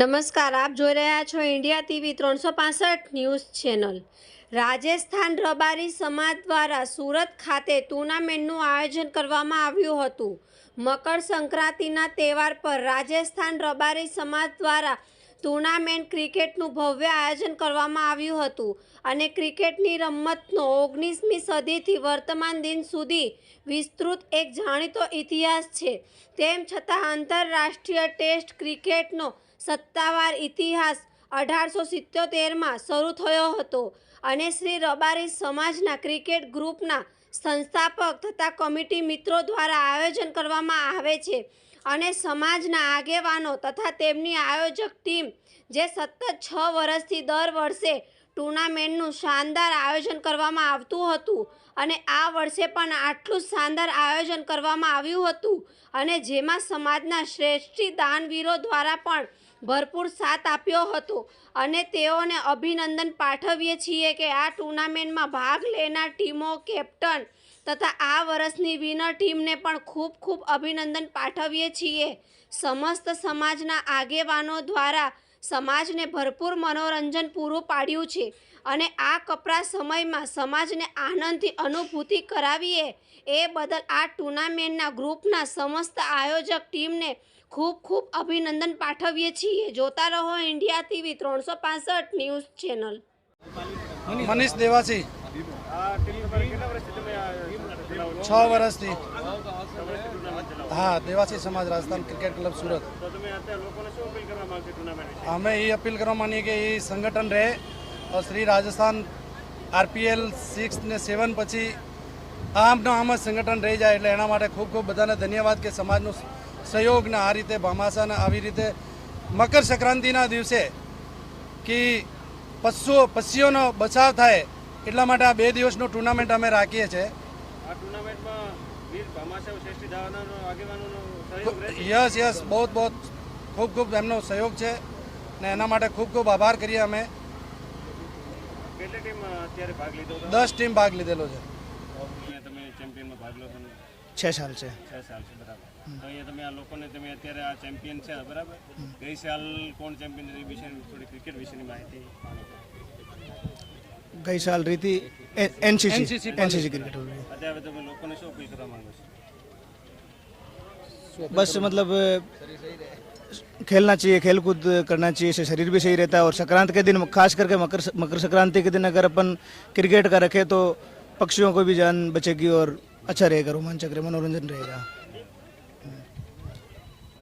નમસ્કાર, આપ જોઈ રહ્યા છો ઇન્ડિયા ટીવી ત્રણસો ન્યૂઝ ચેનલ. રાજસ્થાન રબારી સમાજ દ્વારા સુરત ખાતે ટુર્નામેન્ટનું આયોજન કરવામાં આવ્યું હતું. મકર સંક્રાંતિના તહેવાર પર રાજસ્થાન રબારી સમાજ દ્વારા ટુર્નામેન્ટ ક્રિકેટનું ભવ્ય આયોજન કરવામાં આવ્યું હતું અને ક્રિકેટની રમતનો ઓગણીસમી સદીથી વર્તમાન દિન સુધી વિસ્તૃત એક જાણીતો ઇતિહાસ છે. તેમ છતાં આંતરરાષ્ટ્રીય ટેસ્ટ ક્રિકેટનો સત્તાવાર ઇતિહાસ અઢારસો સિત્યોતેરમાં શરૂ થયો હતો અને શ્રી રબારી સમાજના ક્રિકેટ ગ્રુપના સંસ્થાપક તથા કમિટી મિત્રો દ્વારા આયોજન કરવામાં આવે છે અને સમાજના આગેવાનો તથા તેમની આયોજક ટીમ જે સતત છ વર્ષથી દર વર્ષે ટુર્નામેન્ટનું શાનદાર આયોજન કરવામાં આવતું હતું અને આ વર્ષે પણ આટલું શાનદાર આયોજન કરવામાં આવ્યું હતું અને જેમાં સમાજના શ્રેષ્ઠી દાનવીરો દ્વારા પણ ભરપૂર સાથ આપ્યો હતો અને તેઓને અભિનંદન પાઠવીએ છીએ કે આ ટુર્નામેન્ટમાં ભાગ લેનાર ટીમો કેપ્ટન તથા આ વર્ષની વિનર ટીમને પણ ખૂબ ખૂબ અભિનંદન પાઠવીએ છીએ. સમસ્ત સમાજના આગેવાનો દ્વારા સમાજને ભરપૂર મનોરંજન પૂરું પાડ્યું છે અને આ કપરા સમયમાં સમાજને આનંદથી અનુભૂતિ કરાવીએ, એ બદલ આ ટુર્નામેન્ટના ગ્રુપના સમસ્ત આયોજક ટીમને ખૂબ ખૂબ અભિનંદન પાઠવીએ છીએ. જોતા રહો ઇન્ડિયા ટીવી ત્રણસો પાસઠ ન્યૂઝ ચેનલ. મનીષ દેવાસી. છો? વર્ષથી. હા, દેવાસી સમાજ રાજસ્થાન ક્રિકેટ ક્લબ સુરત. અમે એ અપીલ કરવા માંગીએ કે એ સંગઠન રહે. શ્રી રાજસ્થાન આરપીએલ સિક્સ ને સેવન પછી આમનો આમ જ સંગઠન રહી જાય એટલે એના માટે ખૂબ ખૂબ બધાને ધન્યવાદ કે સમાજનો સહયોગ ને આ રીતે ભામાસાને આવી રીતે મકર સંક્રાંતિના દિવસે કે પશુઓ પક્ષીઓનો બચાવ થાય એટલા માટે આ બે દિવસનું ટુર્નામેન્ટ અમે રાખીએ છીએ. યસ યસ બહુ બહુ ખૂબ ખૂબ એમનો સહયોગ છે ને એના માટે ખૂબ ખૂબ આભાર કરીએ અમે. દસ ટીમ ભાગ લીધેલો છે. છ સાલ છે. છ સાલ છે બરાબર. અહીંયા તમે આ લોકોને તમે અત્યારે આ ચેમ્પિયન છે બરાબર? ગઈ સાલ કોણ ચેમ્પિયન વિશે થોડી ક્રિકેટ વિશેની માહિતી ગઈ સાલ રીતિ એનસીસી. NCC cricket. અત્યારે તમે લોકોને શું કરવા માંગો છો? બસ મતલબ खेलना चाहिए खेल कूद करना चाहिए इससे शरीर भी सही रहता है और संक्रांति के दिन खास करके मकर मकर संक्रांति के दिन अगर अपन क्रिकेट का रखें तो पक्षियों को भी जान बचेगी और अच्छा रहेगा रोमांचक रहे मनोरंजन रहेगा